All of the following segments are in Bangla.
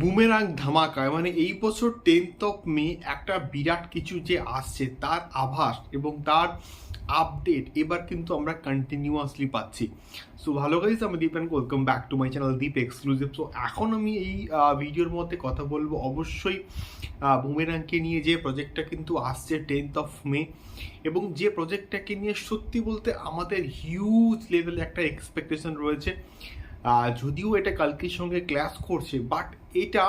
বুমেরাং ধামাকায় মানে এই বছর টেন্থ অফ মে একটা বিরাট কিছু যে আসছে, তার আভাস এবং তার আপডেট এবার কিন্তু আমরা কন্টিনিউয়াসলি পাচ্ছি। সো ভালো গাইজ আমি Deep and welcome back to my channel Deep exclusive so এখন আমি এই ভিডিওর মধ্যে কথা বলব অবশ্যই বুমেরাংকে নিয়ে যে প্রজেক্টটা কিন্তু আসছে টেন্থ অফ মে এবং যে প্রজেক্টটাকে নিয়ে সত্যি বলতে আমাদের হিউজ লেভেলে একটা এক্সপেকটেশন রয়েছে। যদিও এটা কালকের সঙ্গে ক্লাস করছে বাট এটা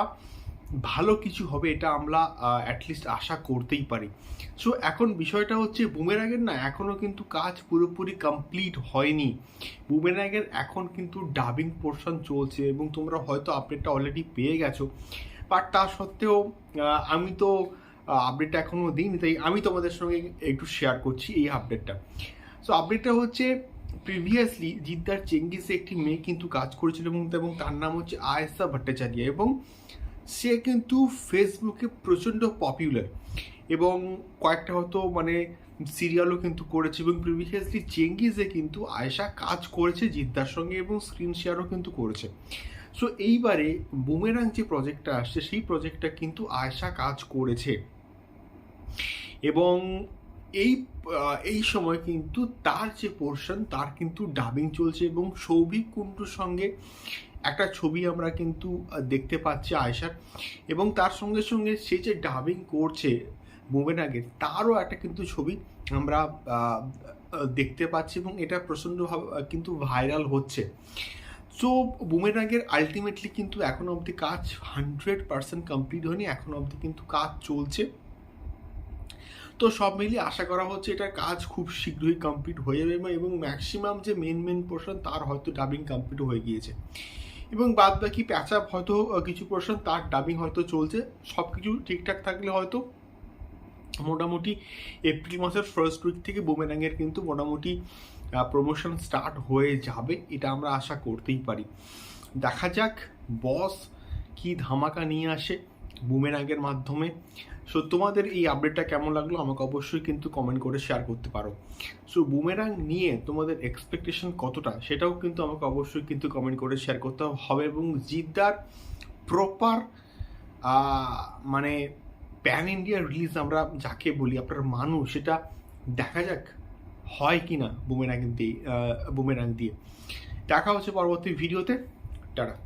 ভালো কিছু হবে, এটা আমরা অ্যাটলিস্ট আশা করতেই পারি। সো এখন বিষয়টা হচ্ছে বুমেরাগের না এখনও কিন্তু কাজ পুরোপুরি কমপ্লিট হয়নি। বুমেরাগের এখন কিন্তু ডাবিং পোর্শন চলছে এবং তোমরা হয়তো আপডেটটা অলরেডি পেয়ে গেছো। বাট তা সত্ত্বেও আমি তো আপডেটটা এখনও দিইনি, তাই আমি তোমাদের সঙ্গে একটু শেয়ার করছি এই আপডেটটা সো আপডেটটা হচ্ছে প্রিভিয়াসলি জিদ্দার চেঙ্গিসে একটি মেয়ে কিন্তু কাজ করেছিল এবং এবং তার নাম হচ্ছে আয়েসা ভট্টাচার্য এবং সে কিন্তু ফেসবুকে প্রচণ্ড পপুলার এবং কয়েকটা হয়তো মানে সিরিয়ালও কিন্তু করেছে এবং প্রিভিয়াসলি চেঙ্গিজে কিন্তু আয়েশা কাজ করেছে জিদ্দার সঙ্গে এবং স্ক্রিন শেয়ারও কিন্তু করেছে। সো এইবারে বুমেরাং যে প্রজেক্টটা আসছে, সেই প্রজেক্টটা কিন্তু আয়েশা কাজ করেছে। এবং এই এই সময় কিন্তু তার যে পোর্শন তার কিন্তু ডাবিং চলছে এবং সৌভিক কুন্টুর সঙ্গে একটা ছবি আমরা কিন্তু দেখতে পাচ্ছি আয়সার এবং তার সঙ্গে সঙ্গে সে যে ডাবিং করছে মুভেন আগে, তারও একটা কিন্তু ছবি আমরা দেখতে পাচ্ছি এবং এটা প্রচণ্ডভাবে কিন্তু ভাইরাল হচ্ছে। সো বুমেরাগের আলটিমেটলি কিন্তু এখনও অবধি কাজ হান্ড্রেড পার্সেন্ট কমপ্লিট হয়নি, এখনও অবধি কিন্তু কাজ চলছে। তো সব মিলিয়ে আশা করা হচ্ছে এটার কাজ খুব শীঘ্রই কমপ্লিট হয়ে যাবে এবং- ম্যাক্সিমাম যে মেন মেন পোর্শন তার হয়তো ডাবিং কমপ্লিট হয়ে গিয়েছে। এবং বাদ বাকি প্যাচ আপ হয়তো কিছু পোর্শন তার ডাবিং হয়তো চলছে। সব কিছু ঠিকঠাক থাকলে হয়তো মোটামুটি এপ্রিল মাসের ফার্স্ট উইক থেকে বুমেরাঙের কিন্তু মোটামুটি প্রমোশন স্টার্ট হয়ে যাবে, এটা আমরা আশা করতেই পারি। দেখা যাক বস কি ধামাকা নিয়ে আসে। বুমেরাঙের মাধ্যমে। সো তোমাদের এই আপডেটটা কেমন লাগল? আমাকে অবশ্যই কিন্তু কমেন্ট করে শেয়ার করতে পারো। সো বুমেরাং নিয়ে তোমাদের এক্সপেকটেশন কতটা? সেটাও কিন্তু আমাকে অবশ্যই কিন্তু কমেন্ট করে শেয়ার করতে হবে এবং জিদ্দার প্রপার মানে প্যান ইন্ডিয়া রিলিজ আমরা যাকে বলি, আপনার মানুষ, সেটা দেখা যাক হয় কি না বুমেরাং দিয়ে বুমেরাং দিয়ে। দেখা হচ্ছে পরবর্তী ভিডিওতে টাটা।